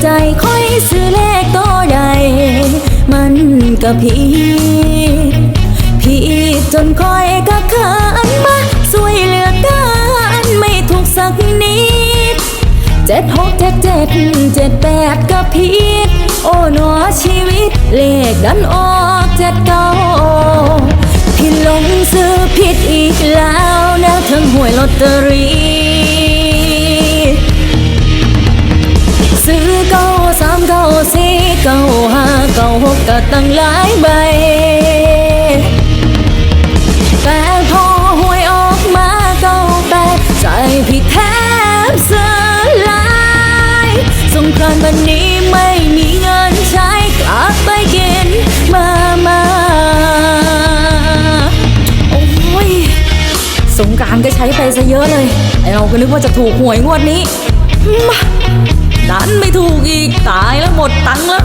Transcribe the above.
ใจค่อยซื้อเลขตัวใด มันก็ผิดผิดจนคอยก็เขินมาสวยเหลือกินไม่ถูกสักนิดเจ็ดหกเจ็ดเจ็ดเจ็ดแปดก็ผิดโอ้หนอชีวิตเลขดันออกเจ็ดเก้าผิดลงซื้อผิดอีกแล้วนะทั้งหวยลอตเตอรี่ ก้าหกก็ตั้งหลายใบ แต่พอหวยออกมาเก้าแปดใจผิดแทบสลายสงกรานต์วันนี้ไม่มีเงินใช้กลับไปกินมามาโอ้ยสงการก็ใช้ไปซะเยอะเลยไอเราก็นึกว่าจะถูกหวยงวดนี้มาดันไม่ถูกอีกตายแล้วหมดตังค์แล้ว